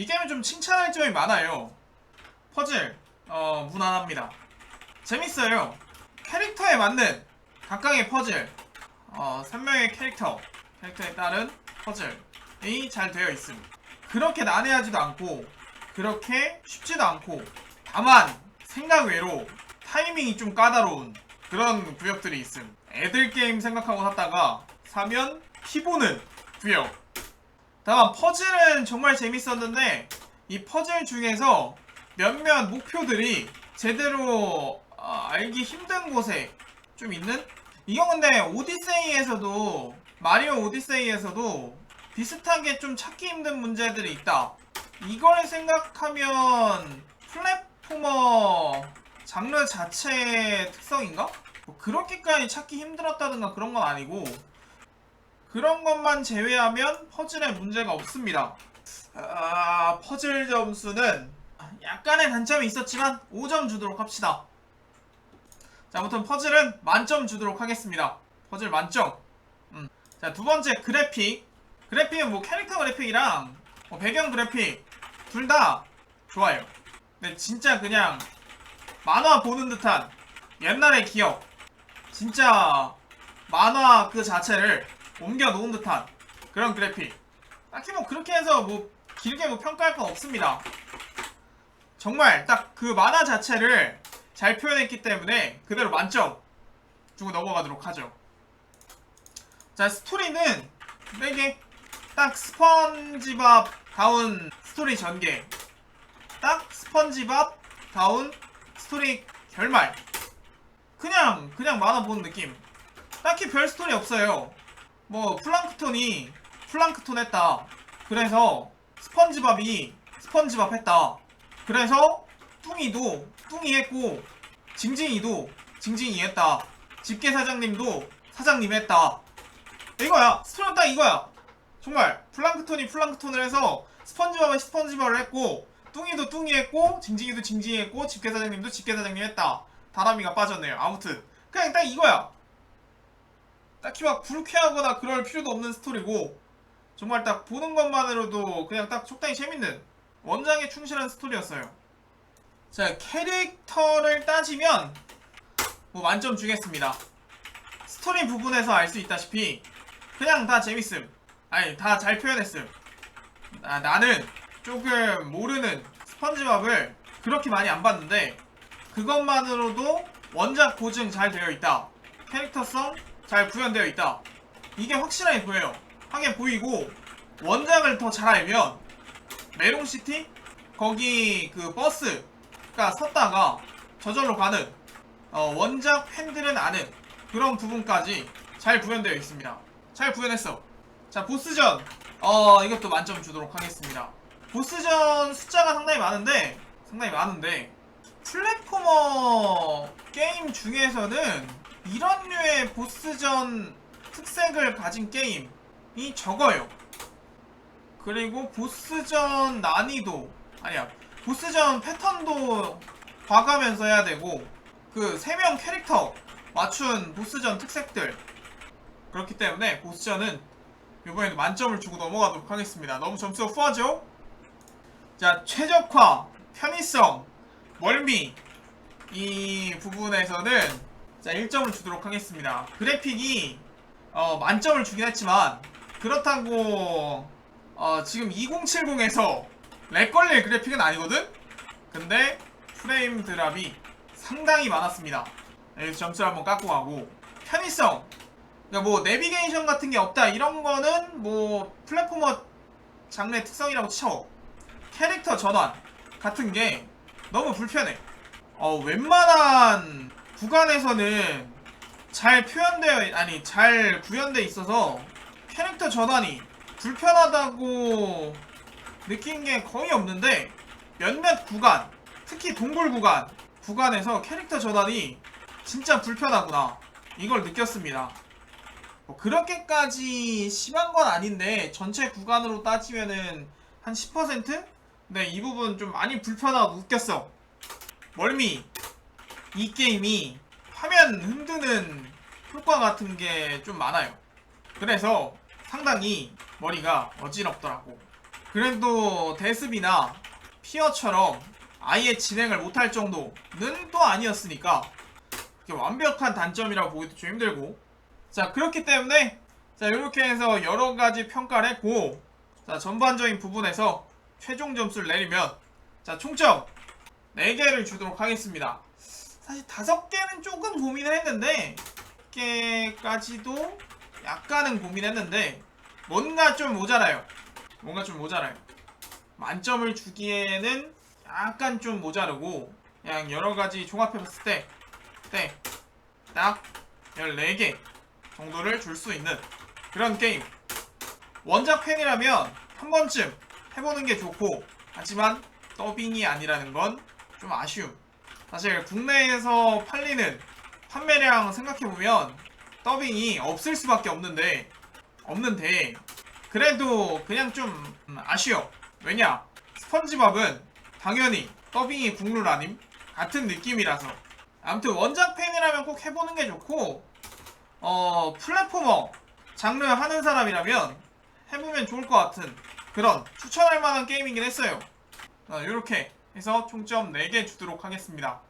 이 게임은 좀 칭찬할 점이 많아요. 퍼즐, 어, 무난합니다. 재밌어요. 캐릭터에 맞는 각각의 퍼즐, 어, 3명의 캐릭터, 캐릭터에 따른 퍼즐이 잘 되어 있음. 그렇게 난해하지도 않고, 그렇게 쉽지도 않고, 다만, 생각 외로 타이밍이 좀 까다로운 그런 구역들이 있음. 애들 게임 생각하고 샀다가, 사면 피보는 구역. 다만 퍼즐은 정말 재밌었는데 이 퍼즐 중에서 몇몇 목표들이 제대로 어, 알기 힘든 곳에 좀 있는? 이건 근데 오디세이에서도 마리오 오디세이에서도 비슷하게 좀 찾기 힘든 문제들이 있다. 이걸 생각하면 플랫포머 장르 자체의 특성인가? 뭐 그렇게까지 찾기 힘들었다든가 그런 건 아니고 그런 것만 제외하면 퍼즐에 문제가 없습니다. 아, 퍼즐 점수는 약간의 단점이 있었지만 5점 주도록 합시다. 자, 아무튼 퍼즐은 만점 주도록 하겠습니다. 퍼즐 만점. 음. 자, 두 번째 그래픽. 그래픽은 뭐 캐릭터 그래픽이랑 뭐 배경 그래픽 둘 다 좋아요. 근데 진짜 그냥 만화 보는 듯한 옛날의 기억. 진짜 만화 그 자체를 옮겨 놓은 듯한 그런 그래픽. 딱히 뭐 그렇게 해서 뭐 길게 뭐 평가할 건 없습니다. 정말 딱 그 만화 자체를 잘 표현했기 때문에 그대로 만점 주고 넘어가도록 하죠. 자 스토리는 되게 딱 스펀지밥 다운 스토리 전개 딱 스펀지밥 다운 스토리 결말 그냥 그냥 만화 보는 느낌 딱히 별 스토리 없어요 뭐 플랑크톤이 플랑크톤 했다. 그래서 스펀지밥이 스펀지밥 했다. 그래서 뚱이도 뚱이 했고 징징이도 징징이 했다. 집게 사장님도 사장님 했다. 이거야. 스토리는 딱 이거야. 정말 플랑크톤이 플랑크톤을 해서 스펀지밥이 스펀지밥을 했고 뚱이도 뚱이 했고 징징이도 징징이 했고 집게 사장님도 집게 사장님 했다. 다람이가 빠졌네요. 아무튼. 그냥 딱 이거야 딱히 막 불쾌하거나 그럴 필요도 없는 스토리고 정말 딱 보는 것만으로도 그냥 딱 적당히 재밌는 원작에 충실한 스토리였어요. 자 캐릭터를 따지면 뭐 만점 주겠습니다. 스토리 부분에서 알 수 있다시피 그냥 다 재밌음. 아니 다 잘 표현했음. 아, 나는 조금 모르는 스펀지밥을 그렇게 많이 안 봤는데 그것만으로도 원작 고증 잘 되어 있다. 캐릭터성 잘 구현되어 있다. 이게 확실하게 보여요. 하게 보이고 원작을 더 잘 알면 메롱시티? 거기 그 버스가 섰다가 저절로 가는 어, 원작 팬들은 아는 그런 부분까지 잘 구현되어 있습니다. 잘 구현했어. 자 보스전. 어 이것도 만점 주도록 하겠습니다. 보스전 숫자가 상당히 많은데 상당히 많은데 플랫포머 게임 중에서는 이런 류의 보스전 특색을 가진 게임이 적어요. 그리고 보스전 난이도 아니야 보스전 패턴도 봐가면서 해야 되고 그 3명 캐릭터 맞춘 보스전 특색들. 그렇기 때문에 보스전은 이번에는 만점을 주고 넘어가도록 하겠습니다. 너무 점수가 후하죠? 자 최적화 편의성 멀미. 이 부분에서는 자 1점을 주도록 하겠습니다. 그래픽이 어, 만점을 주긴 했지만 그렇다고 어, 지금 2070에서 렉 걸릴 그래픽은 아니거든? 근데 프레임 드랍이 상당히 많았습니다. 여기서 점수를 한번 깎고 가고. 편의성. 그러니까 뭐 내비게이션 같은 게 없다. 이런 거는 뭐 플랫포머 장르의 특성이라고 쳐 캐릭터 전환 같은 게 너무 불편해. 어 웬만한 구간에서는 잘 표현되어 아니 잘 구현돼 있어서 캐릭터 전환이 불편하다고 느낀 게 거의 없는데 몇몇 구간 특히 동굴 구간 구간에서 캐릭터 전환이 진짜 불편하구나 이걸 느꼈습니다 뭐 그렇게까지 심한 건 아닌데 전체 구간으로 따지면은 한 10%? 네, 이 부분 좀 많이 불편하고 웃겼어. 멀미. 이 게임이 화면 흔드는 효과 같은 게 좀 많아요. 그래서 상당히 머리가 어지럽더라고. 그래도 데스비나 피어처럼 아예 진행을 못할 정도는 또 아니었으니까 완벽한 단점이라고 보기도 좀 힘들고 자 그렇기 때문에 자 이렇게 해서 여러 가지 평가를 했고 자 전반적인 부분에서 최종 점수를 내리면 자 총점 4개를 주도록 하겠습니다 사실 5개는 조금 고민을 했는데 10개까지도 약간은 고민했는데 뭔가 좀 모자라요. 뭔가 좀 모자라요. 만점을 주기에는 약간 좀 모자르고 그냥 여러 가지 종합해봤을 때 네, 딱 14개 정도를 줄 수 있는 그런 게임. 원작 팬이라면 한 번쯤 해보는 게 좋고 하지만 더빙이 아니라는 건 좀 아쉬움 사실 국내에서 팔리는 판매량 생각해보면 더빙이 없을 수밖에 없는데 없는데 그래도 그냥 좀 음, 아쉬워. 왜냐? 스펀지밥은 당연히 더빙이 국룰 아님? 같은 느낌이라서. 아무튼 원작 팬이라면 꼭 해보는 게 좋고 어 플랫포머 장르 하는 사람이라면 해보면 좋을 것 같은 그런 추천할 만한 게임이긴 했어요. 이렇게 해서 총점 4개 주도록 하겠습니다